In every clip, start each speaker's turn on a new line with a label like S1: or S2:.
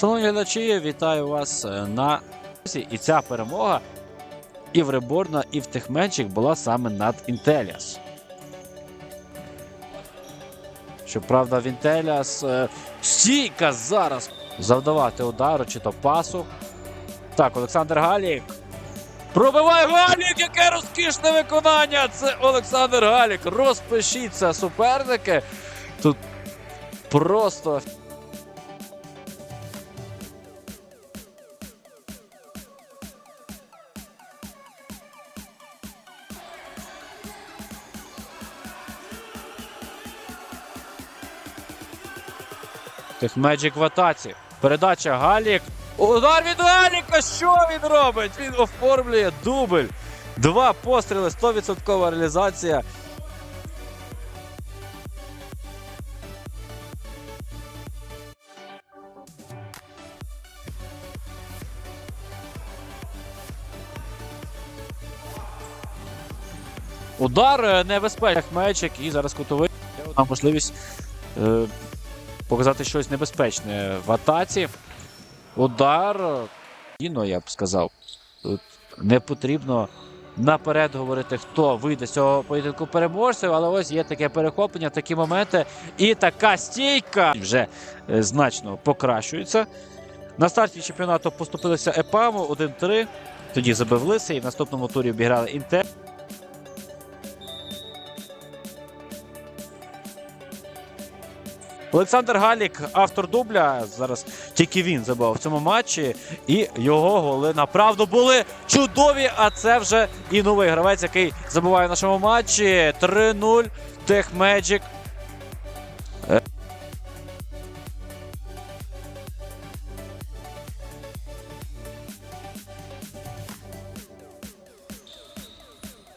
S1: Шановні глядачі, вітаю вас е, на і ця перемога і в Реборна, і в Техменчик була саме над Інтеліас. Щоправда, в Інтеліас е, стійка зараз завдавати удару чи то пасу. Так, Олександр Галік. Пробиває Галік! Яке розкішне виконання! Це Олександр Галік. Розпишіться, суперники. Тут просто Техмеджик в атаці. Передача Галік. Удар від Галіка. Що він робить? Він оформлює дубль. Два постріли, 100% реалізація. Удар е, небезпечний Техмеджик і зараз кутовий. Можливість е, показати щось небезпечне в атаці. Удар. Кіно, я б сказав. Тут не потрібно наперед говорити, хто вийде з цього поєдинку переможців, але ось є таке перехоплення, такі моменти. І така стійка вже е, значно покращується. На старті чемпіонату поступилися Епаму 1-3. Тоді забив Лисий. В наступному турі обіграли Інтер. Олександр Галік, автор дубля. Зараз тільки він забив в цьому матчі. І його голи направду були чудові. А це вже і новий гравець, який забиває в нашому матчі. 3-0. Техмеджик.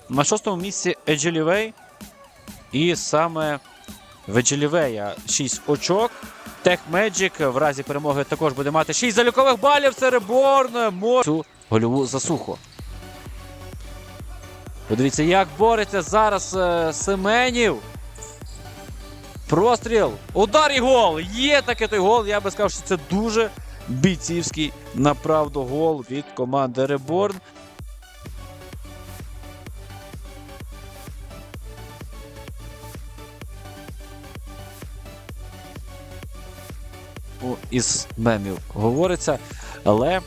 S1: На шостому місці Еджелівей. І саме в Еджелівея 6 очок. Тех Меджик в разі перемоги також буде мати 6 залікових балів. Це Реборн. Цю гольову засуху. Подивіться, як бореться зараз е, Семенів. Простріл. Удар і гол. Є таке той гол. Я би сказав, що це дуже бійцівський направду гол від команди Реборн. Із мемів говориться, але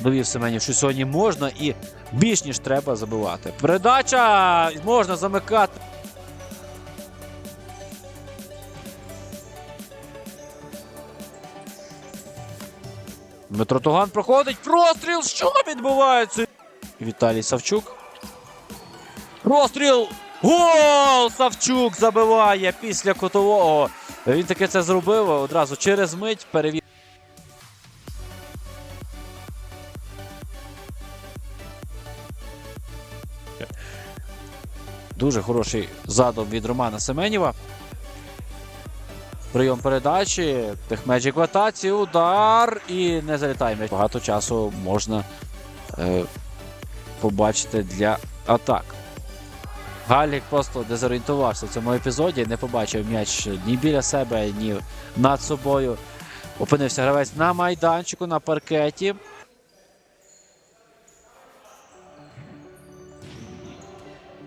S1: довів Семенів, що сьогодні можна і більш ніж треба забивати. Передача можна замикати. Дмитро Туган проходить. Простріл! Що відбувається? Віталій Савчук. Розстріл! Гол! Савчук забиває після кутового. Він таки це зробив одразу через мить перевів. Дуже хороший задум від Романа Семенєва. Прийом передачі. Техмеджик в. Удар. І не залітає м'яч. Багато часу можна е, побачити для атак. Галік просто дезорієнтувався в цьому епізоді, не побачив м'яч ні біля себе, ні над собою. Опинився гравець на майданчику, на паркеті.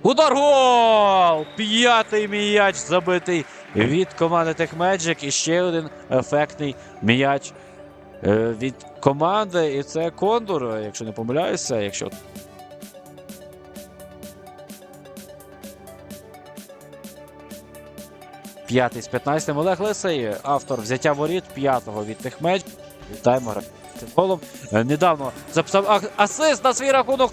S1: Удар гол! П'ятий м'яч забитий від команди Техмеджик. І ще один ефектний м'яч е, від команди. І це Кондур, якщо не помиляюся. Якщо П'ятий з 15 Олег Лисий, автор взяття воріт п'ятого від Техмедж. Вітаємо гра- голом. Е, Недавно записав асист на свій рахунок.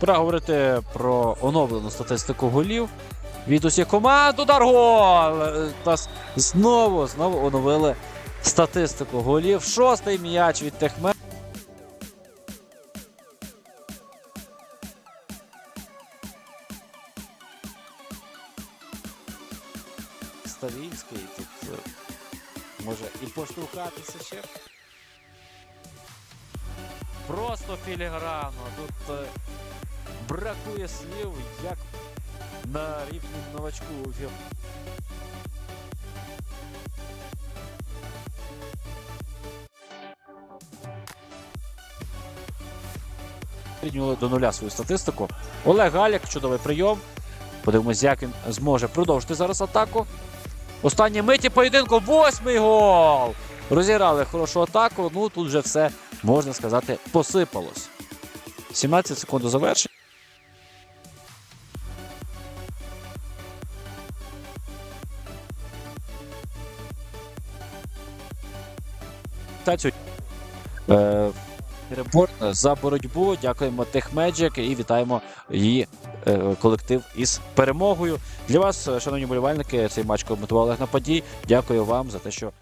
S1: Пора говорити про оновлену статистику голів від усіх команд. Удар гол! Е, Та с- знову, знову оновили статистику голів. Шостий м'яч від Техмедж. Ставінський тут е, може і поштовхатися ще. Просто філігранно. Тут е, бракує слів, як на рівні новачку. Рівнювали до нуля свою статистику. Олег Галік, чудовий прийом. Подивимось, як він зможе продовжити зараз атаку. Останні миті поєдинку. Восьмий гол! Розіграли хорошу атаку. Ну тут вже все, можна сказати, посипалось. 17 секунд до завершення. Е, за боротьбу. Дякуємо Техмеджик і вітаємо її колектив із перемогою. Для вас, е, шановні болівальники, цей матч коментував Олег Нападій. Дякую вам за те, що